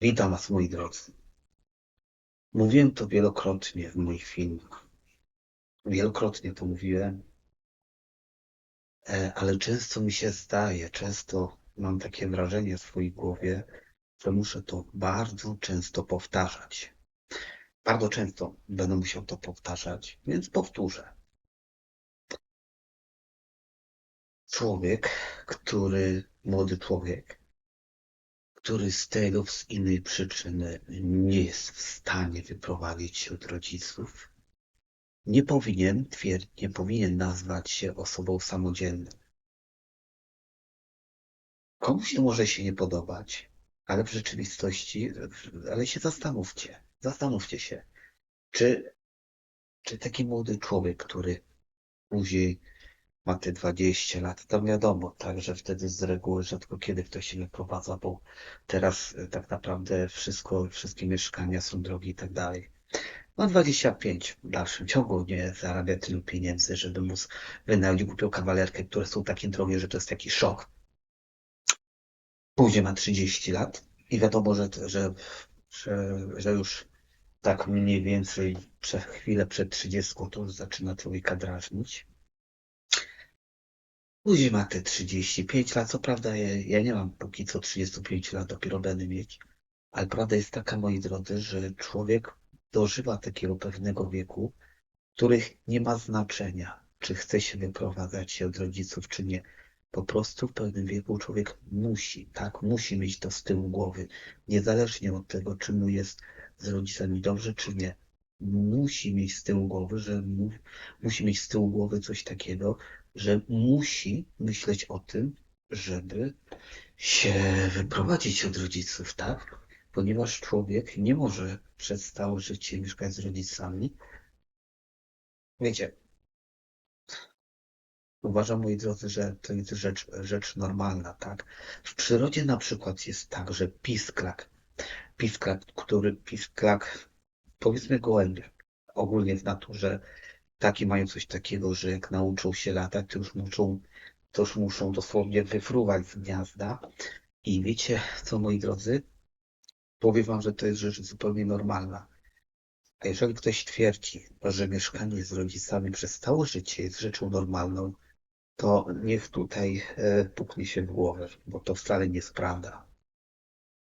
Witam Was, moi drodzy. Mówiłem to wielokrotnie w moich filmach. Wielokrotnie to mówiłem, e, ale często mi się zdaje, często mam takie wrażenie w swojej głowie, że muszę to bardzo często powtarzać. Bardzo często będę musiał to powtarzać, więc powtórzę. Człowiek, który, młody człowiek, który z lub z innej przyczyny nie jest w stanie wyprowadzić się od rodziców, nie powinien twierdzić, nie powinien nazwać się osobą samodzielną. Komuś to może się nie podobać, ale w rzeczywistości, ale się zastanówcie, zastanówcie się, czy, czy taki młody człowiek, który później ma te 20 lat, to wiadomo, tak, że wtedy z reguły rzadko kiedy ktoś się wyprowadza, bo teraz e, tak naprawdę wszystko, wszystkie mieszkania są drogie i tak dalej. Ma 25 w dalszym ciągu, nie zarabia tylu pieniędzy, żeby móc wynająć głupią kawalerkę, które są takie drogie, że to jest taki szok. Później ma 30 lat i wiadomo, że, że, że, że już tak mniej więcej przez chwilę przed 30 to już zaczyna człowieka drażnić. Później ma te 35 lat, co prawda ja, ja nie mam póki co 35 lat, dopiero będę mieć, ale prawda jest taka, moi drodzy, że człowiek dożywa takiego pewnego wieku, których nie ma znaczenia, czy chce się wyprowadzać się od rodziców, czy nie. Po prostu w pewnym wieku człowiek musi, tak, musi mieć to z tyłu głowy, niezależnie od tego, czy mu jest z rodzicami dobrze, czy nie. Musi mieć z tyłu głowy, że mu, musi mieć z tyłu głowy coś takiego, że musi myśleć o tym, żeby się wyprowadzić od rodziców, tak? Ponieważ człowiek nie może przez całe życie mieszkać z rodzicami. Wiecie, uważam, moi drodzy, że to jest rzecz, rzecz normalna, tak? W przyrodzie na przykład jest tak, że pisklak, pisklak, który pisklak, powiedzmy gołębie, ogólnie w naturze, Takie mają coś takiego, że jak nauczą się latać, to już muszą, to już muszą dosłownie wyfruwać z gniazda. I wiecie co, moi drodzy? Powiem wam, że to jest rzecz zupełnie normalna. A jeżeli ktoś twierdzi, że mieszkanie z rodzicami przez całe życie jest rzeczą normalną, to niech tutaj e, puknie się w głowę, bo to wcale nie jest prawda.